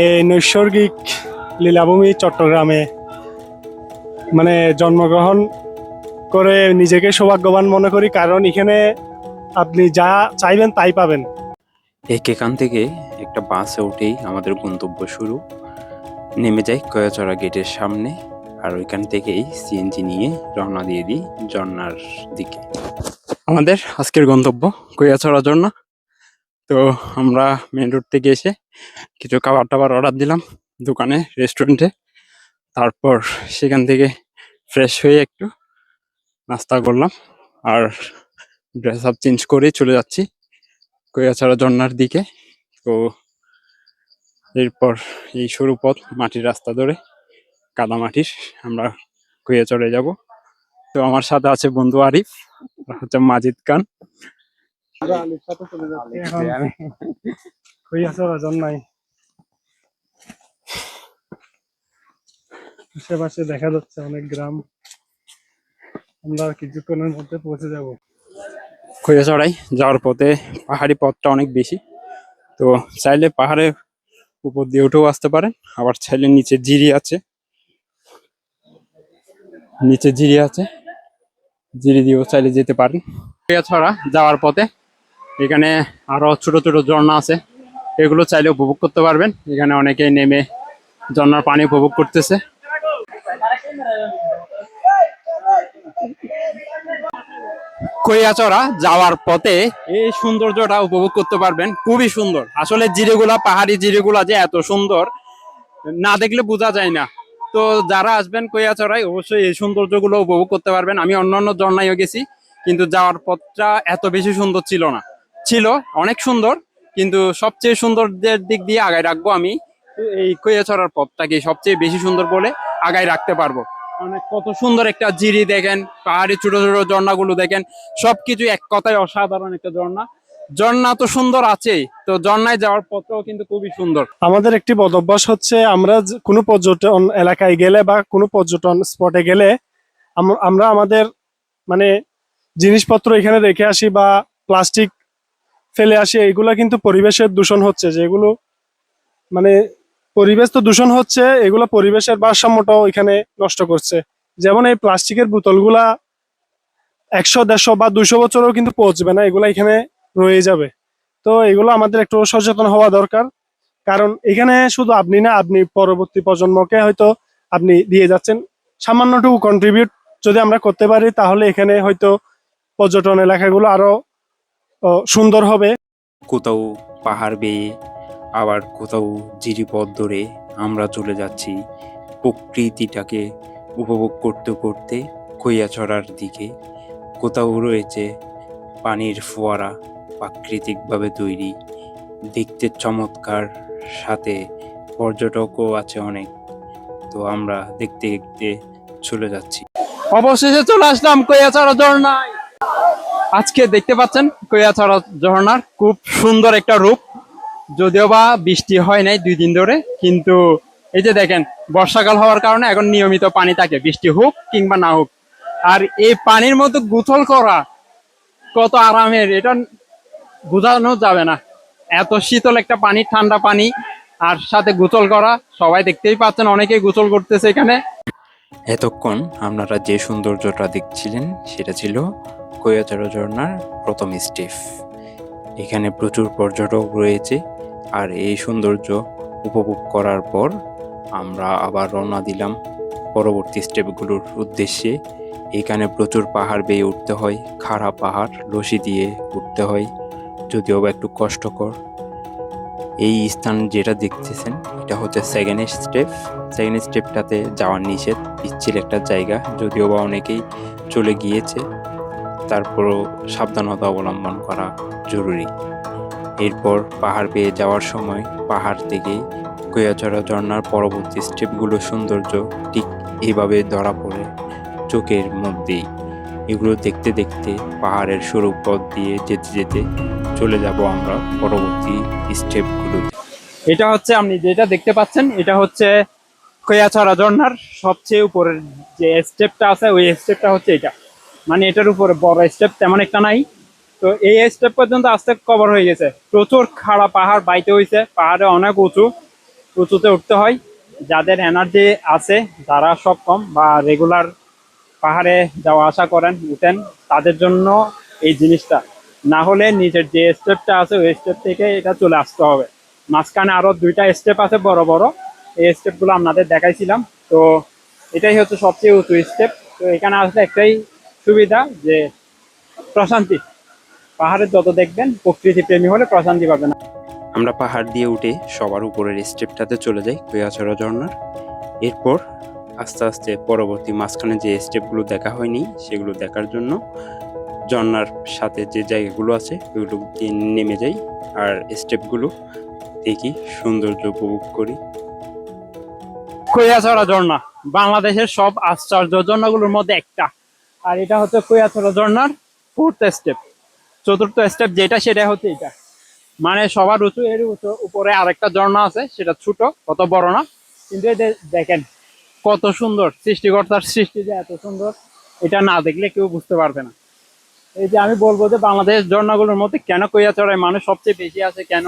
এই নৈসর্গিক লীলাভূমি চট্টগ্রামে। মানে জন্মগ্রহণ করে নিজেকে সৌভাগ্যবান মনে করি কারণ এখানে আপনি যা চাইবেন তাই পাবেন। এক এখান থেকে একটা বাসে উঠেই আমাদের গন্তব্য শুরু। নেমে যাই কয়াচড়া গেটের সামনে আর ওইখান থেকেই সিএনজি নিয়ে রওনা দিয়ে দিই ঝর্ণার দিকে। আমাদের আজকের গন্তব্য কয়াচড়া ঝর্ণা। তো আমরা মেন রোড থেকে এসে কিছু খাবার টাবার অর্ডার দিলাম দোকানে রেস্টুরেন্টে তারপর সেখান থেকে ফ্রেশ হয়ে একটু নাস্তা করলাম আর ড্রেস আপ চেঞ্জ করে চলে যাচ্ছি কয়াছড়া ঝর্ণার দিকে। তো এরপর এই সরু পথ, মাটির রাস্তা ধরে কাদা মাটির আমরা কয়াচড়ে যাব। তো আমার সাথে আছে বন্ধু আরিফ হচ্ছে মাজিদ খান। নাই আশেপাশে দেখা যাচ্ছে অনেক গ্রাম। আমরা কিছুক্ষণের মধ্যে পৌঁছে যাব। কয়াচড়াই যাওয়ার পথে পাহাড়ি পথটা অনেক বেশি। তো চাইলে পাহাড়ে উপর দিয়ে উঠেও আসতে পারেন। আবার চাইলে নিচে জিরি আছে। নিচে জিরি আছে। জিরি দিয়েও চাইলে যেতে পারেন। ছড়া যাওয়ার পথে। এখানে আরও ছোট ছোট ঝর্ণা আছে। এগুলো চাইলে উপভোগ করতে পারবেন। এখানে অনেকেই নেমে ঝর্ণার পানি উপভোগ করতেছে। কইয়াচড়া যাওয়ার পথে এই সৌন্দর্যটা উপভোগ করতে পারবেন। খুবই সুন্দর। আসলে জিরেগুলা, পাহাড়ি জিরেগুলা যে এত সুন্দর, না দেখলে বোঝা যায় না। তো যারা আসবেন কইয়াচড়ায়, অবশ্যই এই সৌন্দর্যগুলো উপভোগ করতে পারবেন। আমি অন্যান্য ঝর্ণায়ও গেছি, কিন্তু যাওয়ার পথটা এত বেশি সুন্দর ছিল না। ছিল, অনেক সুন্দর, কিন্তু সবচেয়ে সুন্দরদের দিক দিয়ে আগায় রাখব আমি। এই কইয়াচড়ার পথটাকে সবচেয়ে বেশি সুন্দর বলে আগায় রাখতে পারব। মানে কত সুন্দর একটা জিরি দেখেন, পাহাড়ি ছোট ছোট ঝর্ণাগুলো দেখেন, সবকিছু এক কথায় অসাধারণ একটা ঝর্ণা। ঝর্ণা তো সুন্দর আছেই, তো ঝর্ণায় যাওয়ার পথটাও কিন্তু খুবই সুন্দর। আমাদের একটি বদভ্যাস হচ্ছে, আমরা কোনো পর্যটন এলাকায় গেলে বা কোনো পর্যটন স্পটে গেলে, আম- আমরা আমাদের মানে জিনিসপত্র এখানে রেখে আসি বা প্লাস্টিক ফেলে আসি, এগুলো কিন্তু পরিবেশের দূষণ হচ্ছে, যেগুলো মানে পরিবেশ তো দূষণ হচ্ছে, এগুলো পরিবেশের ভারসাম্যটাও এখানে নষ্ট করছে। যেমন এই প্লাস্টিকের বোতলগুলা একশো, দেড়শো বা দুশো বছরও কিন্তু পৌঁছবে না, এগুলো এখানে রয়ে যাবে। তো এগুলো আমাদের একটু সচেতন হওয়া দরকার, কারণ এখানে শুধু আপনি না, আপনি পরবর্তী প্রজন্মকে হয়তো আপনি দিয়ে যাচ্ছেন। সামান্যটুকু কন্ট্রিবিউট যদি আমরা করতে পারি, তাহলে এখানে হয়তো পর্যটন এলাকাগুলো আরও সুন্দর হবে। কোথাও পাহাড় বেয়ে আবার কোথাও জিরিপথ ধরে আমরা চলে যাচ্ছি প্রকৃতিটাকে উপভোগ করতে করতে কইয়াছড়ার দিকে। কোথাও রয়েছে পানির ফোয়ারা প্রাকৃতিকভাবে তৈরি। দেখতে চমৎকার সাথে পর্যটকও আছে অনেক। তো আমরা দেখতে দেখতে চলে যাচ্ছি। অবশেষে চলে আসলাম কইয়াছড়া ঝর্ণায় আজকে দেখতে পাচ্ছেন কইয়াছড়া ঝর্ণার খুব সুন্দর একটা রূপ। যদিও বা বৃষ্টি হয় নাই দুই দিন ধরে, কিন্তু এই যে দেখেন, বর্ষাকাল হওয়ার কারণে এখন নিয়মিত পানি থাকে, বৃষ্টি হোক কিংবা না হোক। আর এই পানির মধ্যে গুথল করা কত আরামের, এটা বোঝানো যাবে না। এত শীতল একটা পানি, ঠান্ডা পানি, আর সাথে গোসল করা, সবাই দেখতেই পাচ্ছেন, অনেকেই গোসল করতেছে এখানে। এতক্ষণ আপনারা যে সৌন্দর্যটা দেখছিলেন, সেটা ছিল কৈয়াচারা ঝর্ণার প্রথম স্টেপ এখানে প্রচুর পর্যটক রয়েছে আর এই সৌন্দর্য উপভোগ করার পর আমরা আবার রওনা দিলাম পরবর্তী স্টেপগুলোর উদ্দেশ্যে। এখানে প্রচুর পাহাড় বেয়ে উঠতে হয়, খাড়া পাহাড়, রশি দিয়ে উঠতে হয়, যদিও বা একটু কষ্টকর। এই স্থান যেটা দেখতেছেন, এটা হচ্ছে সেকেন্ড স্টেপ। সেকেন্ড স্টেপটাতে যাওয়ার নিষেধ, পিচ্ছিল একটা জায়গা, যদিও বা অনেকেই চলে গিয়েছে। তারপরও সাবধানতা অবলম্বন করা জরুরি। এরপর পাহাড় পেয়ে যাওয়ার সময় পাহাড় থেকে কৈয়াচড়া ঝর্ণার পরবর্তী স্টেপগুলো সৌন্দর্য ঠিক এইভাবে ধরা পড়ে চোখের মধ্যেই। এগুলো দেখতে দেখতে পাহাড়ের সরু পথ দিয়ে যেতে যেতে চলে যাব আমরা পরবর্তী স্টেপগুলোতে। এটা হচ্ছে আপনি যেটা দেখতে পাচ্ছেন, এটা হচ্ছে কয়াছড়া ঝর্ণার সবচেয়ে উপরের যে স্টেপটা আছে, ওই স্টেপটা হচ্ছে এটা। মানে এটার উপরে বড় স্টেপ তেমন একটা নাই। তো এই স্টেপ পর্যন্ত আস্তে কভার হয়ে গেছে। প্রচুর খাড়া পাহাড় বাইতে হয়েছে পাহাড়ে অনেক উঁচু। উঁচুতে উঠতে হয়। যাদের এনার্জি আছে, যারা সক্ষম বা রেগুলার পাহাড়ে যাওয়া আসা করেন, উঠেন, তাদের জন্য এই জিনিসটা। না হলে নিজের যে স্টেপটা আছে, ওই স্টেপ থেকে এটা চলে আসতে হবে। মাঝখানে আরও দুইটা স্টেপ আছে বড় বড়। এই স্টেপগুলো আপনাদের দেখাইছিলাম। তো এটাই হচ্ছে সবচেয়ে উঁচু স্টেপ তো এখানে আসলে একটাই সুবিধা যে প্রশান্তি। পাহাড়ে যত দেখবেন প্রকৃতি প্রেমী হলে প্রশান্তি পাবেন। আমরা পাহাড় দিয়ে উঠে সবার উপরের স্টেপটাতে চলে যাই কৈয়াছড়া ঝর্ণার। এরপর আস্তে আস্তে পরবর্তী মাঝখানে যে স্টেপগুলো দেখা হয়নি সেগুলো দেখার জন্য ঝর্ণার সাথে যে জায়গাগুলো আছে ওইগুলো দিয়ে নেমে যাই আর স্টেপগুলো দেখি সৌন্দর্য উপভোগ করি। কৈয়াছড়া ঝর্ণা বাংলাদেশের সব আশ্চর্য ঝর্ণাগুলোর মধ্যে একটা। আর এটা হচ্ছে কৈয়াছড়া ঝর্ণার ফোর্থ স্টেপ চতুর্থ স্টেপ যেটা, সেটা হচ্ছে এটা। মানে সবার উঁচু এর উপরে আরেকটা ঝর্ণা আছে, সেটা ছোট, কত বড় না। কিন্তু দেখেন, কত সুন্দর সৃষ্টিকর্তার সৃষ্টি যে এত সুন্দর, এটা না দেখলে কেউ বুঝতে পারবে না। এই যে আমি বলব যে বাংলাদেশ ঝর্ণাগুলোর মধ্যে কেন কৈয়াছড়ায় মানুষ সবচেয়ে বেশি আছে, কেন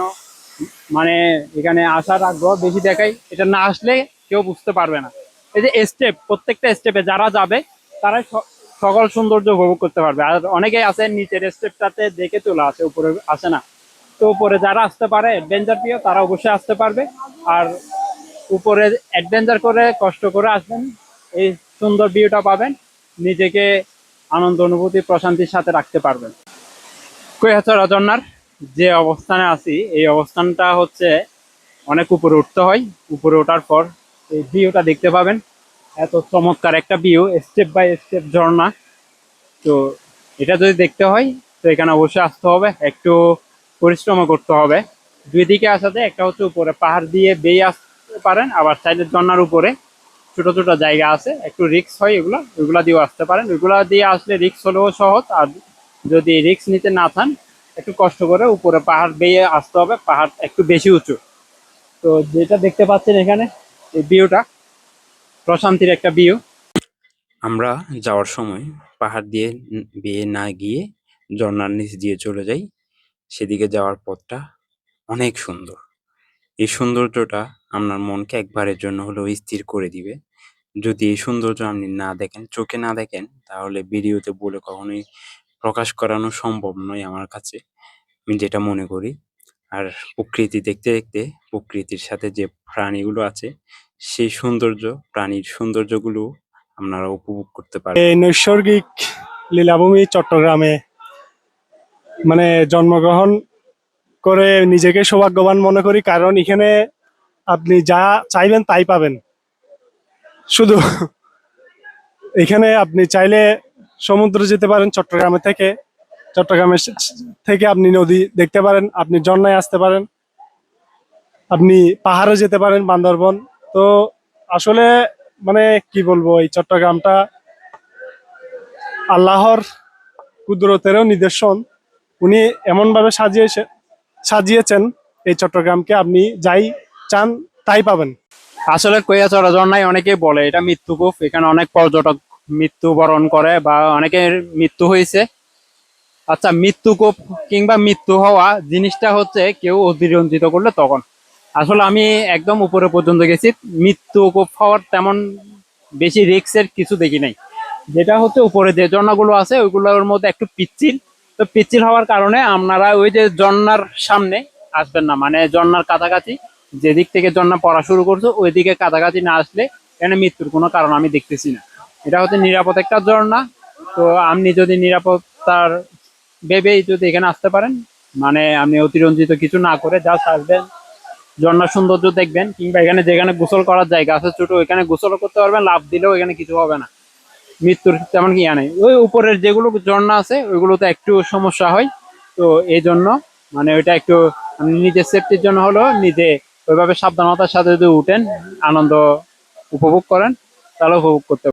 মানে এখানে আসার আগ্রহ বেশি দেখাই এটা না আসলে কেউ বুঝতে পারবে না। এই যে স্টেপ প্রত্যেকটা স্টেপে যারা যাবে, তারাই সকল সৌন্দর্য উপভোগ করতে পারবে। আর অনেকেই আছে নিচের স্টেপটাতে দেখে চলে আসে, উপরে আসে না। তো উপরে যারা আসতে পারে অ্যাডভেঞ্চার প্রিয়, তারা অবশ্যই আসতে পারবে। আর উপরে অ্যাডভেঞ্চার করে, কষ্ট করে আসবেন। এই সুন্দর ভিউটা পাবেন। নিজেকে আনন্দ, অনুভূতি, প্রশান্তির সাথে রাখতে পারবেন। কৈয়াছড়া ঝর্ণার যে অবস্থানে আছি, এই অবস্থানটা হচ্ছে অনেক উপরে উঠতে হয়। উপরে ওঠার পর এই ভিউটা দেখতে পাবেন। এত চমৎকার একটা ভিউ স্টেপ বাই স্টেপ ঝর্ণা। তো এটা যদি দেখতে হয়, তো এখানে অবশ্যই আসতে হবে, একটু পরিশ্রমও করতে হবে। দুই দিকে আসাতে একটা হচ্ছে উপরে পাহাড় দিয়ে বেয়ে আসতে পারেন, আবার চাইলে ঝর্ণার উপরে ছোট ছোট জায়গা আছে, একটু রিক্স হয় এগুলো, ওইগুলা দিয়েও আসতে পারেন। ওইগুলা দিয়ে আসলে রিক্স হলেও সহজ, আর যদি রিক্স নিতে না থান একটু কষ্ট করে উপরে পাহাড় বেয়ে আসতে হবে, পাহাড় একটু বেশি উঁচু। তো যেটা দেখতে পাচ্ছেন এখানে, এই ভিউটা প্রশান্তির একটা ভিউ আমরা যাওয়ার সময় পাহাড় দিয়ে বেয়ে না গিয়ে ঝর্ণার নিচ দিয়ে চলে যাই। সেদিকে যাওয়ার পথটা অনেক সুন্দর। এই সৌন্দর্যটা আপনার মনকে একবারের জন্য হলেও স্থির করে দিবে। যদি এই সৌন্দর্য আপনি না দেখেন, চোখে না দেখেন, তাহলে ভিডিওতে বলে কখনোই প্রকাশ করানো সম্ভব নয় আমার কাছে। আমি যেটা মনে করি, আর প্রকৃতি দেখতে দেখতে প্রকৃতির সাথে যে প্রাণীগুলো আছে সেই সৌন্দর্য, প্রাণীর সৌন্দর্যগুলো আপনারা উপভোগ করতে পারেন। এই নৈসর্গিক লীলাভূমি চট্টগ্রামে মানে জন্মগ্রহণ করে নিজেকে সৌভাগ্যবান মনে করি, কারণ এখানে আপনি যা চাইবেন তাই পাবেন। শুধু এখানে আপনি চাইলে সমুদ্র যেতে পারেন চট্টগ্রামে থেকে, চট্টগ্রামের থেকে আপনি নদী দেখতে পারেন, আপনি ঝর্ণায় আসতে পারেন, আপনি পাহাড়ে যেতে পারেন, বান্দরবন। তো আসলে মানে কি বলব, এই চট্টগ্রামটা আল্লাহর কুদরতেরও নিদর্শন। উনি এমন ভাবে সাজিয়েছে, সাজিয়েছেন, এই চট্টগ্রামকে আপনি যাই চান তাই পাবেন। আসলে কৈয়াচড়া ঝর্ণায় অনেকেই বলে এটা মৃত্যুকূপ এখানে অনেক পর্যটক মৃত্যুবরণ করে বা অনেকের মৃত্যু হয়েছে। আচ্ছা মৃত্যুকূপ কিংবা মৃত্যু হওয়া জিনিসটা হচ্ছে কেউ অতিরঞ্জিত করলে তখন। আসলে আমি একদম উপরে পর্যন্ত গেছি। মৃত্যুকূপ হওয়ার তেমন বেশি রিক্সের কিছু দেখি নাই। যেটা হচ্ছে উপরে যে ঝর্ণাগুলো আছে, ওইগুলোর মধ্যে একটু পিচ্ছিল। তো পিচ্ছিল হওয়ার কারণে আপনারা ওই যে ঝর্ণার সামনে আসবেন না। মানে ঝর্ণার কাছাকাছি, যেদিক থেকে ঝর্ণা পড়া শুরু করছ ওই দিকে কাছাকাছি না আসলে এখানে মৃত্যুর কোনো কারণ আমি দেখতেছি না। এটা হচ্ছে নিরাপদ একটা ঝর্ণা। তো আপনি যদি নিরাপত্তার ভেবেই যদি এখানে আসতে পারেন মানে আপনি অতিরঞ্জিত কিছু না করে যা আসবেন ঝর্ণার সৌন্দর্য দেখবেন, কিংবা এখানে যেখানে গোসল করার জায়গা আছে ছোট, ওইখানে গোসল করতে পারবেন লাভ দিলেও এখানে কিছু হবে না। মৃত্যুর তেমন কি নেই। ওই উপরের যেগুলো ঝর্ণা আছে, ওইগুলোতে একটু সমস্যা হয়। তো এই জন্য মানে ওইটা একটু নিজের সেফটির জন্য হলো, নিজে ওইভাবে সাবধানতার সাথে যদি উঠেন, আনন্দ উপভোগ করেন, তাহলে উপভোগ করতে